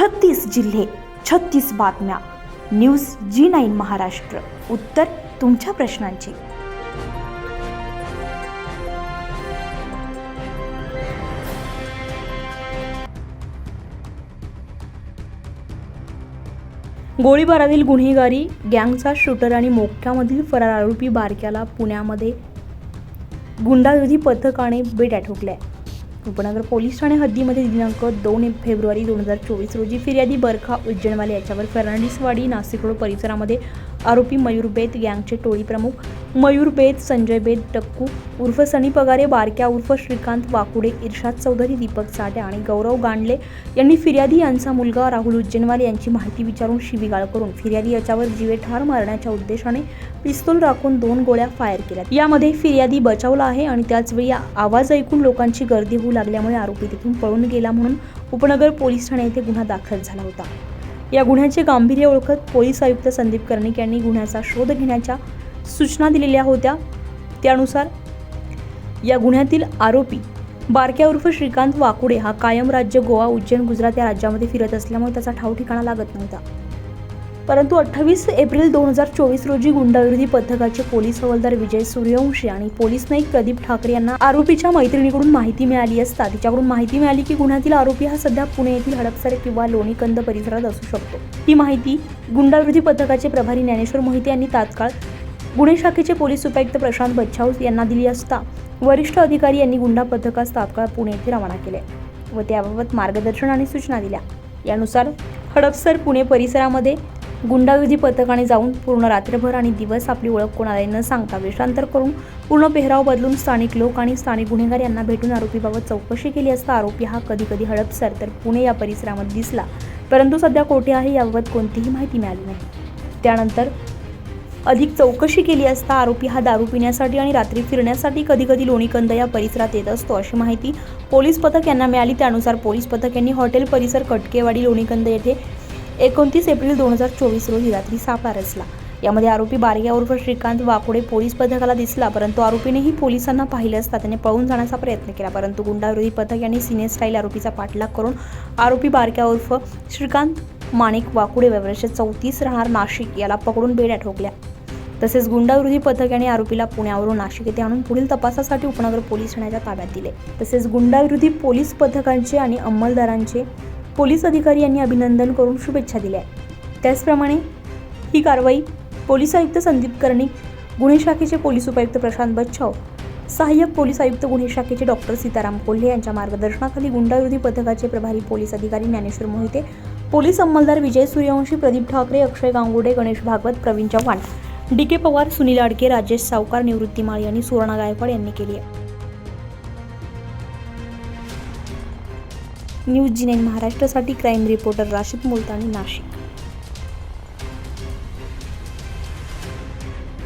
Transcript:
छत्तीस जिल्हे छत्तीस बातम्या. News G nine Maharashtra. उत्तर तुमच्या प्रश्नांची. गोळीबारातील गुन्हेगारी गँगचा शूटर आणि मोक्यामधील फरार आरोपी बारक्याला पुण्यामध्ये गुंडाविरोधी पथकाने बेड्या ठोकल्या उपनगर पोलीस ठाणे हद्दीमध्ये दिनांक दोन फेब्रुवारी दोन हजार चोवीस रोजी फिर्यादी बरखा उज्जैनवाले याच्यावर फर्नांडिसवाडी नाशिक रोड परिसरामध्ये आरोपी मयूर बेत गँगचे टोळी प्रमुख. मयूर बेत संजय बेत टक्कू उर्फ सनी पगारे बारक्या उर्फ श्रीकांत वाकुडे इर्शाद चौधरी दीपक साठे आणि गौरव गांडले यांनी फिर्यादी यांचा मुलगा राहुल उज्जैनवाल यांची माहिती विचारून शिवीगाळ करून फिर्यादी याच्यावर जीवे ठार मारण्याच्या उद्देशाने पिस्तूल राखून दोन गोळ्या फायर केल्या यामध्ये फिर्यादी बचावला आहे आणि त्याचवेळी आवाज ऐकून लोकांची गर्दी होऊ लागल्यामुळे आरोपी तिथून पळून गेला म्हणून उपनगर पोलीस ठाणे येथे गुन्हा दाखल झाला होता. या गुन्ह्याचे गांभीर्य ओळखत पोलीस आयुक्त संदीप कर्णिक यांनी गुन्ह्याचा शोध घेण्याच्या सूचना दिलेल्या होत्या. त्यानुसार या गुन्ह्यातील आरोपी बारक्या उर्फ श्रीकांत वाकुडे हा कायम राज्य गोवा उज्जैन गुजरात या राज्यामध्ये फिरत असल्यामुळे त्याचा ठाव ठिकाणा लागत नव्हता. परंतु अठ्ठावीस एप्रिल दोन हजार चोवीस रोजी गुंडाविरोधी पथकाचे पोलीस हवालदार विजय सूर्यवंशी आणि पोलीस नाईक प्रदीप ठाकरे यांना आरोपीच्या मैत्रिणीकडून माहिती मिळाली असता तिच्याकडून माहिती मिळाली की गुन्ह्यातील आरोपी हा सध्या पुणे येथील हडपसर किंवा लोणीकंद परिसरात असू शकतो. ही माहिती गुंडाविरोधी पथकाचे प्रभारी ज्ञानेश्वर मोहिते यांनी तात्काळ गुन्हे शाखेचे पोलीस उपायुक्त प्रशांत बच्छाऊस यांना दिली असता वरिष्ठ अधिकारी यांनी गुंडा पथकास तात्काळ पुणे येथे रवाना केले व त्याबाबत मार्गदर्शन आणि सूचना दिल्या. यानुसार हडपसर पुणे परिसरामध्ये गुंडाविधी पथकाने जाऊन पूर्ण रात्रभर आणि दिवस आपली ओळख कोणालाही न सांगता वेषांतर करून पूर्ण पेहराव बदलून स्थानिक लोक आणि स्थानिक गुन्हेगार यांना भेटून आरोपीबाबत चौकशी केली असता आरोपी हा कधी कधी हडपसर तर पुणे या परिसरामध्ये दिसला. परंतु सध्या कोठे आहे याबाबत कोणतीही माहिती मिळाली नाही. त्यानंतर अधिक चौकशी केली असता आरोपी हा दारू पिण्यासाठी आणि रात्री फिरण्यासाठी कधी कधी लोणीकंद या परिसरात येत असतो अशी माहिती पोलीस पथक यांना मिळाली. त्यानुसार पोलीस पथक यांनी हॉटेल परिसर कटकेवाडी लोणीकंद येथे एकोणतीस एप्रिल दोन हजार चोवीस रोजी रात्री सापळा रचला यामध्ये आरोपी बारग्या उर्फ श्रीकांत वाकोडे पोलीस पथकाला दिसला परंतु आरोपीनेही पोलिसांना पाहिले असता त्याने पळून जाण्याचा प्रयत्न केला परंतु गुंडाविरोधी पथक यांनी सिने स्टाईल आरोपीचा पाठलाग करून आरोपी बारक्या उर्फ श्रीकांत माणिक वाकुडे वर्ष चौतीस राहणार नाशिक याला पकडून बेड्या ठोकल्या. तसेच गुंडाविरोधी पथक यांनी आरोपीला पुण्यावरून नाशिक येथे आणून पुढील तपासासाठी उपनगर पोलीस ठाण्याच्या ताब्यात दिले. तसेच गुंडाविरोधी पोलीस पथकांचे आणि अंमलदारांचे पोलीस अधिकारी यांनी अभिनंदन करून शुभेच्छा दिल्या. त्याचप्रमाणे ही कारवाई पोलीस आयुक्त संदीप कर्णिक गुन्हे शाखेचे पोलीस उपायुक्त प्रशांत बच्छाव सहाय्यक पोलीस आयुक्त गुन्हे शाखेचे डॉक्टर सीताराम कोल्हे यांच्या मार्गदर्शनाखाली गुंडाविरोधी पथकाचे प्रभारी पोलीस अधिकारी ज्ञानेश्वर मोहिते पोलीस अंमलदार विजय सूर्यवंशी प्रदीप ठाकरे अक्षय गांगुडे गणेश भागवत प्रवीण चव्हाण डी के पवार सुनील आडके राजेश सावकार निवृत्ती माळी आणि सुवर्णा गायकवाड यांनी केली आहे. न्यूज जी नाईन महाराष्ट्रासाठी क्राईम रिपोर्टर राशिद मुलतानी नाशिक.